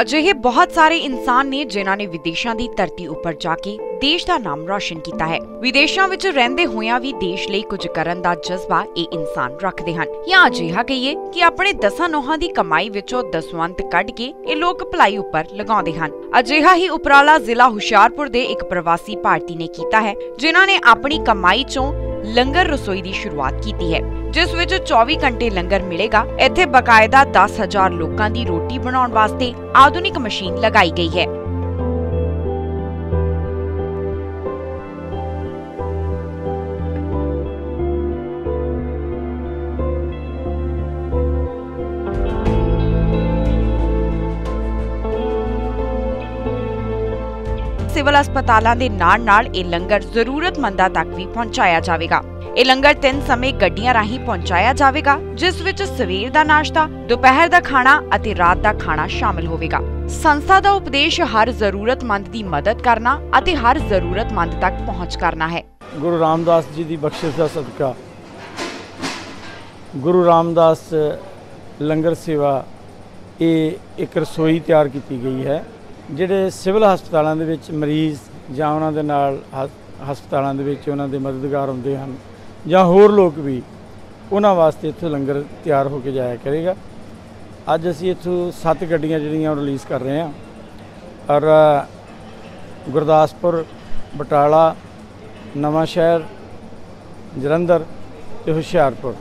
ਅਜਿਹੇ ਬਹੁਤ ਸਾਰੇ ਇਨਸਾਨ ਨੇ ਜਿਨ੍ਹਾਂ ਨੇ ਵਿਦੇਸ਼ਾਂ ਦੀ ਧਰਤੀ ਉੱਪਰ ਜਾ ਕੇ ਦੇਸ਼ ਦਾ ਨਾਮ ਰੌਸ਼ਨ ਕੀਤਾ ਹੈ। ਵਿਦੇਸ਼ਾਂ ਵਿੱਚ ਰਹਿੰਦੇ ਹੋਇਆਂ ਵੀ ਦੇਸ਼ ਲਈ ਕੁਝ ਕਰਨ ਦਾ ਜਜ਼ਬਾ ਇਹ ਇਨਸਾਨ ਰੱਖਦੇ ਹਨ। ਜਾਂ ਅਜਿਹਾ ਕਹੀਏ ਕਿ ਆਪਣੇ ਦਸਾਂ ਨੋਹਾਂ ਦੀ ਕਮਾਈ ਵਿੱਚੋਂ ਦਸਵੰਤ ਕੱਢ ਕੇ ਇਹ ਲੋਕ ਭਲਾਈ ਉੱਪਰ ਲਗਾਉਂਦੇ ਹਨ। ਅਜਿਹਾ ਹੀ ਉਪਰਾਲਾ ਜ਼ਿਲ੍ਹਾ ਹੁਸ਼ਿਆਰਪੁਰ ਦੇ ਇੱਕ ਪ੍ਰਵਾਸੀ ਭਾਰਤੀ ਨੇ ਕੀਤਾ ਹੈ, ਜਿਨ੍ਹਾਂ ਨੇ ਆਪਣੀ ਕਮਾਈ ਚੋਂ ਲੰਗਰ ਰਸੋਈ ਦੀ ਸ਼ੁਰੂਆਤ ਕੀਤੀ ਹੈ। ਜਿਸ ਵਿੱਚ 24 ਘੰਟੇ ਲੰਗਰ ਮਿਲੇਗਾ। ਇੱਥੇ ਬਕਾਇਦਾ 10000 ਲੋਕਾਂ ਦੀ ਰੋਟੀ ਬਣਾਉਣ ਵਾਸਤੇ ਆਧੁਨਿਕ ਮਸ਼ੀਨ ਲਗਾਈ ਗਈ ਹੈ। ਸਿਵਲ ਹਸਪਤਾਲਾਂ ਦੇ ਨਾਲ-ਨਾਲ ਇਹ ਲੰਗਰ ਜ਼ਰੂਰਤਮੰਦਾਂ ਤੱਕ ਵੀ ਪਹੁੰਚਾਇਆ ਜਾਵੇਗਾ। ਇਹ ਲੰਗਰ ਤਿੰਨ ਸਮੇਂ ਗੱਡੀਆਂ ਰਾਹੀਂ ਪਹੁੰਚਾਇਆ ਜਾਵੇਗਾ, ਜਿਸ ਵਿੱਚ ਸਵੇਰ ਦਾ ਨਾਸ਼ਤਾ, ਦੁਪਹਿਰ ਦਾ ਖਾਣਾ ਅਤੇ ਰਾਤ ਦਾ ਖਾਣਾ ਸ਼ਾਮਲ ਹੋਵੇਗਾ। ਸੰਸਥਾ ਦਾ ਉਪਦੇਸ਼ ਹਰ ਜ਼ਰੂਰਤਮੰਦ ਦੀ ਮਦਦ ਕਰਨਾ ਅਤੇ ਹਰ ਜ਼ਰੂਰਤਮੰਦ ਤੱਕ ਪਹੁੰਚ ਕਰਨਾ ਹੈ। ਗੁਰੂ ਰਾਮਦਾਸ ਜੀ ਦੀ ਬਖਸ਼ਿਸ਼ ਦਾ ਸਦਕਾ। ਗੁਰੂ ਰਾਮਦਾਸ ਲੰਗਰ ਸੇਵਾ ਇਹ ਇੱਕ ਰਸੋਈ ਤਿਆਰ ਕੀਤੀ ਗਈ ਹੈ, ਜਿਹੜੇ ਸਿਵਲ ਹਸਪਤਾਲਾਂ ਦੇ ਵਿੱਚ ਮਰੀਜ਼ ਜਾਂ ਉਹਨਾਂ ਦੇ ਨਾਲ ਹਸਪਤਾਲਾਂ ਦੇ ਵਿੱਚ ਉਹਨਾਂ ਦੇ ਮਦਦਗਾਰ ਹੁੰਦੇ ਹਨ। ਜਾਂ ਹੋਰ ਲੋਕ ਵੀ ਉਹਨਾਂ ਵਾਸਤੇ ਇੱਥੋਂ ਲੰਗਰ ਤਿਆਰ ਹੋ ਕੇ ਜਾਇਆ ਕਰੇਗਾ। ਅੱਜ ਅਸੀਂ ਇੱਥੋਂ ਸੱਤ ਗੱਡੀਆਂ ਜਿਹੜੀਆਂ ਉਹ ਰਿਲੀਜ਼ ਕਰ ਰਹੇ ਹਾਂ। ਔਰ ਗੁਰਦਾਸਪੁਰ, ਬਟਾਲਾ, ਨਵਾਂ ਸ਼ਹਿਰ, ਜਲੰਧਰ ਤੇ ਹੁਸ਼ਿਆਰਪੁਰ।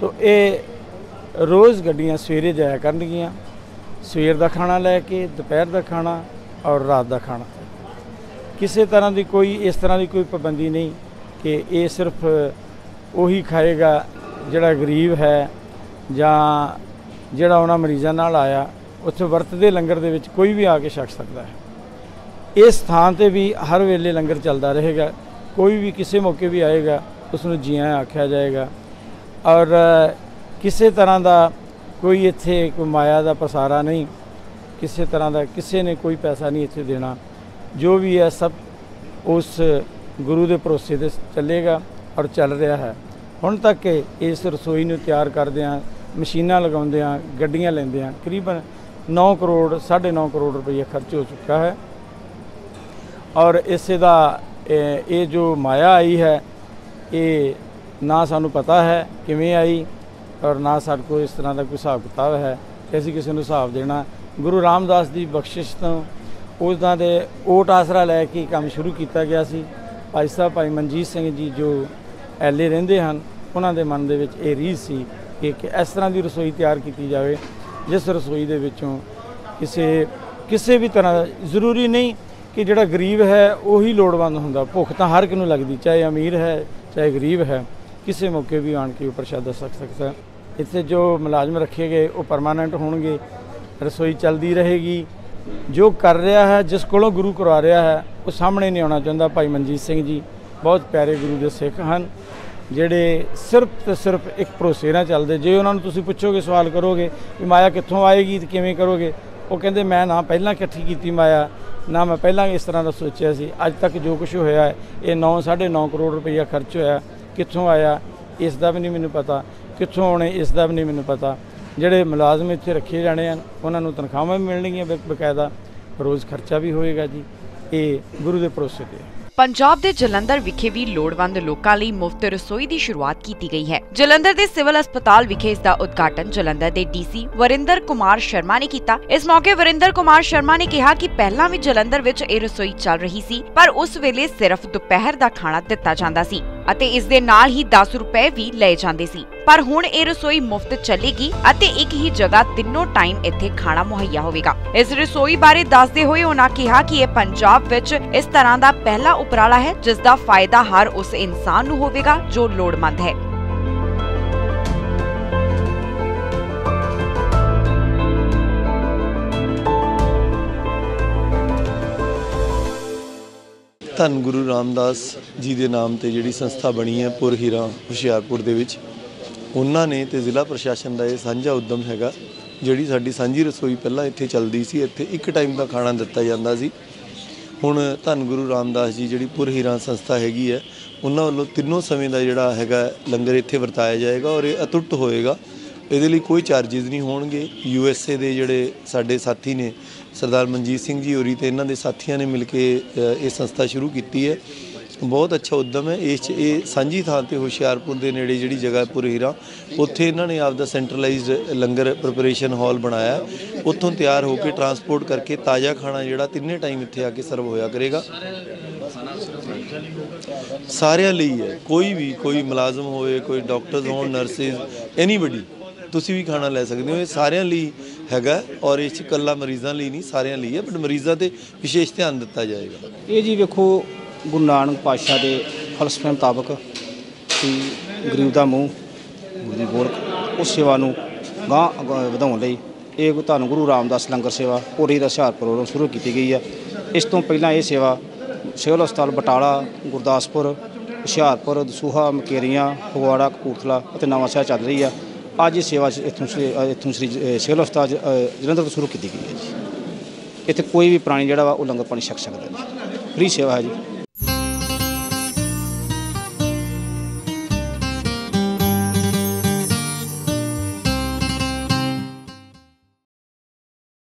ਤੋਂ ਇਹ ਰੋਜ਼ ਗੱਡੀਆਂ ਸਵੇਰੇ ਜਾਇਆ ਕਰਨਗੀਆਂ। ਸਵੇਰ ਦਾ ਖਾਣਾ ਲੈ ਕੇ, ਦੁਪਹਿਰ ਦਾ ਖਾਣਾ ਔਰ ਰਾਤ ਦਾ ਖਾਣਾ। ਕਿਸੇ ਤਰ੍ਹਾਂ ਦੀ ਕੋਈ, ਇਸ ਤਰ੍ਹਾਂ ਦੀ ਕੋਈ ਪਾਬੰਦੀ ਨਹੀਂ। ਕਿ ਇਹ ਸਿਰਫ ਉਹੀ ਖਾਏਗਾ ਜਿਹੜਾ ਗਰੀਬ ਹੈ ਜਾਂ ਜਿਹੜਾ ਉਹਨਾਂ ਮਰੀਜ਼ਾਂ ਨਾਲ ਆਇਆ, ਉੱਥੇ ਵਰਤਦੇ ਲੰਗਰ ਦੇ ਵਿੱਚ ਕੋਈ ਵੀ ਆ ਕੇ ਛਕ ਸਕਦਾ ਹੈ। ਇਸ ਥਾਂ ਤੇ ਵੀ ਹਰ ਵੇਲੇ ਲੰਗਰ ਚੱਲਦਾ ਰਹੇਗਾ, ਕੋਈ ਵੀ ਕਿਸੇ ਮੌਕੇ ਵੀ ਆਏਗਾ ਉਸ ਨੂੰ ਜੀ ਆਖਿਆ ਜਾਏਗਾ। ਔਰ ਕਿਸੇ ਤਰ੍ਹਾਂ ਦਾ ਕੋਈ ਇੱਥੇ ਕੋਈ ਮਾਇਆ ਦਾ ਪਸਾਰਾ ਨਹੀਂ, ਕਿਸੇ ਤਰ੍ਹਾਂ ਦਾ ਕਿਸੇ ਨੇ ਕੋਈ ਪੈਸਾ ਨਹੀਂ ਇੱਥੇ ਦੇਣਾ। ਜੋ ਵੀ ਹੈ ਸਭ ਉਸ ਗੁਰੂ ਦੇ ਭਰੋਸੇ ਤੇ ਚੱਲੇਗਾ ਔਰ ਚੱਲ ਰਿਹਾ ਹੈ। ਹੁਣ ਤੱਕ ਇਸ ਰਸੋਈ ਨੂੰ ਤਿਆਰ ਕਰਦਿਆਂ ਮਸ਼ੀਨਾਂ ਲਗਾਉਂਦਿਆਂ ਗੱਡੀਆਂ ਲੈਂਦੇ ਲੈਂਦਿਆਂ ਕਰੀਬਨ 9 ਕਰੋੜ 9.5 ਕਰੋੜ ਰੁਪਏ ਖਰਚ ਹੋ ਚੁੱਕਾ ਹੈ। ਔਰ ਇਸੇ ਦਾ ਇਹ ਜੋ ਮਾਇਆ ਆਈ ਹੈ, ਇਹ ਨਾ ਸਾਨੂੰ ਪਤਾ ਹੈ ਕਿਵੇਂ ਆਈ ਔਰ ਨਾ ਸਾਡੇ ਕੋਲ ਇਸ ਤਰ੍ਹਾਂ ਦਾ ਕੋਈ ਹਿਸਾਬ ਕਿਤਾਬ ਹੈ ਕਿ ਅਸੀਂ ਕਿਸੇ ਨੂੰ ਹਿਸਾਬ ਦੇਣਾ। ਗੁਰੂ ਰਾਮਦਾਸ ਦੀ ਬਖਸ਼ਿਸ਼ ਤੋਂ ਉਸਦਾ ਦੇ ਓਟ ਆਸਰਾ ਲੈ ਕੇ ਕੰਮ ਸ਼ੁਰੂ ਕੀਤਾ ਗਿਆ ਸੀ। ਭਾਈ ਸਾਹਿਬ, ਭਾਈ ਮਨਜੀਤ ਸਿੰਘ ਜੀ ਜੋ ਐਲੇ ਰਹਿੰਦੇ ਹਨ, ਉਹਨਾਂ ਦੇ ਮਨ ਦੇ ਵਿੱਚ ਇਹ ਰੀਝ ਸੀ ਕਿ ਕਿ ਇਸ ਤਰ੍ਹਾਂ ਦੀ ਰਸੋਈ ਤਿਆਰ ਕੀਤੀ ਜਾਵੇ, ਜਿਸ ਰਸੋਈ ਦੇ ਵਿੱਚੋਂ ਕਿਸੇ ਕਿਸੇ ਵੀ ਤਰ੍ਹਾਂ ਜ਼ਰੂਰੀ ਨਹੀਂ ਕਿ ਜਿਹੜਾ ਗਰੀਬ ਹੈ ਉਹੀ ਲੋੜਵੰਦ ਹੁੰਦਾ। ਭੁੱਖ ਤਾਂ ਹਰ ਇੱਕ ਨੂੰ ਲੱਗਦੀ, ਚਾਹੇ ਅਮੀਰ ਹੈ, ਚਾਹੇ ਗਰੀਬ ਹੈ, ਕਿਸੇ ਮੌਕੇ ਵੀ ਆਣ ਕੇ ਉਹ ਪ੍ਰਸ਼ਾਦਾ ਛਕ ਸਕਦਾ ਇੱਥੇ ਜੋ ਮੁਲਾਜ਼ਮ ਰੱਖੇ ਗਏ, ਉਹ ਪਰਮਾਨੈਂਟ ਹੋਣਗੇ, ਰਸੋਈ ਚੱਲਦੀ ਰਹੇਗੀ। ਜੋ ਕਰ ਰਿਹਾ ਹੈ, ਜਿਸ ਕੋਲੋਂ ਗੁਰੂ ਕਰਵਾ ਰਿਹਾ ਹੈ, ਉਹ ਸਾਹਮਣੇ ਨਹੀਂ ਆਉਣਾ ਚਾਹੁੰਦਾ ਭਾਈ ਮਨਜੀਤ ਸਿੰਘ ਜੀ। ਬਹੁਤ ਪਿਆਰੇ ਗੁਰੂ ਦੇ ਸਿੱਖ ਹਨ, ਜਿਹੜੇ ਸਿਰਫ ਤੇ ਸਿਰਫ ਇੱਕ ਭਰੋਸੇ ਨਾਲ ਚੱਲਦੇ। ਜੇ ਉਹਨਾਂ ਨੂੰ ਤੁਸੀਂ ਪੁੱਛੋਗੇ, ਸਵਾਲ ਕਰੋਗੇ ਵੀ ਮਾਇਆ ਕਿੱਥੋਂ ਆਏਗੀ ਤੇ ਕਿਵੇਂ ਕਰੋਗੇ, ਉਹ ਕਹਿੰਦੇ, ਮੈਂ ਨਾ ਪਹਿਲਾਂ ਇਕੱਠੀ ਕੀਤੀ ਮਾਇਆ, ਨਾ ਮੈਂ ਪਹਿਲਾਂ ਇਸ ਤਰ੍ਹਾਂ ਦਾ ਸੋਚਿਆ ਸੀ। ਅੱਜ ਤੱਕ ਜੋ ਕੁਝ ਹੋਇਆ ਹੈ, ਇਹ 9 9.5 ਕਰੋੜ ਰੁਪਈਆ ਖਰਚ ਹੋਇਆ। ਕਿੱਥੋਂ ਆਇਆ, ਇਸ ਦਾ ਵੀ ਨਹੀਂ ਮੈਨੂੰ ਪਤਾ। ਕਿੱਥੋਂ ਆਉਣੇ, ਇਸ ਦਾ ਵੀ ਨਹੀਂ ਮੈਨੂੰ ਪਤਾ। ਜਿਹੜੇ ਮੁਲਾਜ਼ਮ ਇੱਥੇ ਰੱਖੇ ਜਾਣੇ ਹਨ, ਉਹਨਾਂ ਨੂੰ ਤਨਖਾਹਾਂ ਵੀ ਮਿਲਣਗੀਆਂ ਬਕਾਇਦਾ, ਰੋਜ਼ ਖਰਚਾ ਵੀ ਹੋਏਗਾ ਜੀ। ਇਹ ਗੁਰੂ ਦੇ ਭਰੋਸੇ ਤੇ ਪੰਜਾਬ ਦੇ ਜਲੰਧਰ ਵਿਖੇ ਵੀ ਲੋੜਵੰਦ ਲੋਕਾਂ ਲਈ ਮੁਫਤ ਰਸੋਈ ਦੀ ਸ਼ੁਰੂਆਤ ਕੀਤੀ ਗਈ ਹੈ। ਜਲੰਧਰ ਦੇ ਸਿਵਲ ਹਸਪਤਾਲ ਵਿਖੇ ਇਸ ਦਾ ਉਦਘਾਟਨ ਜਲੰਧਰ ਦੇ ਡੀਸੀ ਵਰਿੰਦਰ ਕੁਮਾਰ ਸ਼ਰਮਾ ਨੇ ਕੀਤਾ। ਇਸ ਮੌਕੇ ਵਰਿੰਦਰ ਕੁਮਾਰ ਸ਼ਰਮਾ ਨੇ ਕਿਹਾ ਕਿ ਪਹਿਲਾਂ ਵੀ ਜਲੰਧਰ ਵਿੱਚ ਇਹ ਰਸੋਈ ਚੱਲ ਰਹੀ ਸੀ, ਪਰ ਉਸ ਵੇਲੇ ਸਿਰਫ ਦੁਪਹਿਰ ਦਾ ਖਾਣਾ ਦਿੱਤਾ ਜਾਂਦਾ ਸੀ। ਅਤੇ ਇਸ ਦੇ ਨਾਲ ਹੀ 10 ਰੁਪਏ ਵੀ ਲਏ ਜਾਂਦੇ ਸੀ। ਪਰ ਹੁਣ ਇਹ ਰਸੋਈ ਮੁਫਤ ਚੱਲੇਗੀ ਅਤੇ ਇੱਕ ਹੀ ਜਗ੍ਹਾ ਤਿੰਨੋਂ ਟਾਈਮ ਇੱਥੇ ਖਾਣਾ ਮੁਹੱਈਆ ਹੋਵੇਗਾ। ਇਸ ਰਸੋਈ ਬਾਰੇ ਦੱਸਦੇ ਹੋਏ ਉਹਨਾਂ ਕਿਹਾ ਕਿ ਇਹ ਪੰਜਾਬ ਵਿੱਚ ਇਸ ਤਰ੍ਹਾਂ ਦਾ ਪਹਿਲਾ ਉਪਰਾਲਾ ਹੈ, ਜਿਸ ਦਾ ਫਾਇਦਾ ਹਰ ਉਸ ਇਨਸਾਨ ਨੂੰ ਹੋਵੇਗਾ ਜੋ ਲੋੜਵੰਦ ਹੈ। ਧੰਨ ਗੁਰੂ ਰਾਮਦਾਸ ਜੀ ਦੇ ਨਾਮ ਤੇ ਜਿਹੜੀ ਸੰਸਥਾ ਬਣੀ ਹੈ ਪੁਰ ਹੀਰਾ ਹੁਸ਼ਿਆਰਪੁਰ ਦੇ ਵਿੱਚ, ਉਹਨਾਂ ਨੇ ਤੇ ਜ਼ਿਲ੍ਹਾ ਪ੍ਰਸ਼ਾਸਨ ਦਾ ਇਹ ਸਾਂਝਾ ਉਦਮ ਹੈਗਾ, ਜਿਹੜੀ ਸਾਡੀ ਸਾਂਝੀ ਰਸੋਈ ਪਹਿਲਾਂ ਇੱਥੇ ਚੱਲਦੀ ਸੀ, ਇੱਥੇ ਇੱਕ ਟਾਈਮ ਦਾ ਖਾਣਾ ਦਿੱਤਾ ਜਾਂਦਾ ਸੀ। ਹੁਣ ਧੰਨ ਗੁਰੂ ਰਾਮਦਾਸ ਜੀ ਜਿਹੜੀ ਪੁਰ ਹੀਰਾ ਸੰਸਥਾ ਹੈਗੀ ਹੈ, ਉਹਨਾਂ ਵੱਲੋਂ ਤਿੰਨੋਂ ਸਮੇਂ ਦਾ ਜਿਹੜਾ ਹੈਗਾ ਲੰਗਰ ਇੱਥੇ ਵਰਤਾਇਆ ਜਾਏਗਾ ਔਰ ਇਹ ਅਤੁੱਟ ਹੋਏਗਾ। ਇਹਦੇ ਲਈ ਕੋਈ ਚਾਰजेस ਨਹੀਂ ਹੋਣਗੇ। ਯੂ ਐਸ ਏ ਦੇ ਜਿਹੜੇ ਸਾਡੇ ਸਾਥੀ ਨੇ ਸਰਦਾਰ ਮਨਜੀਤ ਸਿੰਘ ਜੀ ਹੋਰੀ ਤੇ ਇਹਨਾਂ ਦੇ ਸਾਥੀਆਂ ਨੇ ਮਿਲ ਕੇ ਇਹ ਸੰਸਥਾ ਸ਼ੁਰੂ ਕੀਤੀ ਹੈ। ਬਹੁਤ ਅੱਛਾ ਉਦਮ ਹੈ। ਇਸ 'ਚ, ਇਹ ਸਾਂਝੀ ਥਾਂ ਤੇ ਹੁਸ਼ਿਆਰਪੁਰ ਦੇ ਨੇੜੇ ਜਿਹੜੀ ਜਗ੍ਹਾ ਹੈ ਪੁਰਹੀਰਾ, ਉੱਥੇ ਇਹਨਾਂ ਨੇ ਆਪਦਾ ਸੈਂਟਰਲਾਈਜ਼ਡ ਲੰਗਰ ਪ੍ਰੈਪਰੇਸ਼ਨ ਹਾਲ ਬਣਾਇਆ ਉੱਥੋਂ ਤਿਆਰ ਹੋ ਕੇ ਟਰਾਂਸਪੋਰਟ ਕਰਕੇ ਤਾਜ਼ਾ ਖਾਣਾ ਜਿਹੜਾ ਤਿੰਨੇ ਟਾਈਮ ਇੱਥੇ ਆ ਕੇ ਸਰਵ ਹੋਇਆ ਕਰੇਗਾ। ਸਾਰਿਆਂ ਲਈ ਹੈ। ਕੋਈ ਵੀ, ਕੋਈ ਮੁਲਾਜ਼ਮ ਹੋਵੇ, ਕੋਈ ਡਾਕਟਰਸ ਹੋਣ ਨਰਸਿਸ ਐਨੀਬਾਡੀ ਤੁਸੀਂ ਵੀ ਖਾਣਾ ਲੈ ਸਕਦੇ ਹੋ, ਇਹ ਸਾਰਿਆਂ ਲਈ ਹੈਗਾ ਔਰ ਇਹ 'ਚ ਇਕੱਲਾ ਮਰੀਜ਼ਾਂ ਲਈ ਨਹੀਂ, ਸਾਰਿਆਂ ਲਈ ਹੈ ਬਟ ਮਰੀਜ਼ਾਂ ਤੇ ਵਿਸ਼ੇਸ਼ ਧਿਆਨ ਦਿੱਤਾ ਜਾਏਗਾ। ਇਹ ਜੀ ਵੇਖੋ, ਗੁਰੂ ਨਾਨਕ ਪਾਤਸ਼ਾਹ ਦੇ ਫਲਸਫੇ ਮੁਤਾਬਕ ਕਿ ਗਰੀਬ ਦਾ ਮੂੰਹ, ਗੁਰੂ ਦੀ ਬੋਲ ਉਸ ਸੇਵਾ ਨੂੰ ਗਾਂ ਵਧਾਉਣ ਲਈ ਇਹ ਧੰਨ ਗੁਰੂ ਰਾਮਦਾਸ ਲੰਗਰ ਸੇਵਾ, ਪੂਰੀ ਦਾ ਹੁਸ਼ਿਆਰਪੁਰ ਵੱਲੋਂ ਸ਼ੁਰੂ ਕੀਤੀ ਗਈ ਹੈ ਇਸ ਤੋਂ ਪਹਿਲਾਂ ਇਹ ਸੇਵਾ ਸਿਵਲ ਹਸਪਤਾਲ ਬਟਾਲਾ, ਗੁਰਦਾਸਪੁਰ, ਹੁਸ਼ਿਆਰਪੁਰ, ਦਸੂਹਾ, ਮਕੇਰੀਆਂ, ਫਗਵਾੜਾ, ਕਪੂਰਥਲਾ ਅਤੇ ਨਵਾਂ ਸ਼ਹਿਰ ਚੱਲ ਰਹੀ ਆ। ਅੱਜ ਇਹ ਸੇਵਾ ਇੱਥੋਂ ਸ਼੍ਰੀ- ਇੱਥੋਂ ਸ੍ਰੀ ਸਿਵਲ ਹਸਪਤਾਲ ਜ- ਜਲੰਧਰ ਤੋਂ ਸ਼ੁਰੂ ਕੀਤੀ ਗਈ ਹੈ ਜੀ। ਇੱਥੇ ਕੋਈ ਵੀ ਪ੍ਰਾਣੀ ਜਿਹੜਾ ਵਾ ਉਹ ਲੰਗਰ ਪਾਣੀ ਛਕ ਸਕਦਾ ਜੀ। ਫ੍ਰੀ ਸੇਵਾ ਹੈ ਜੀ।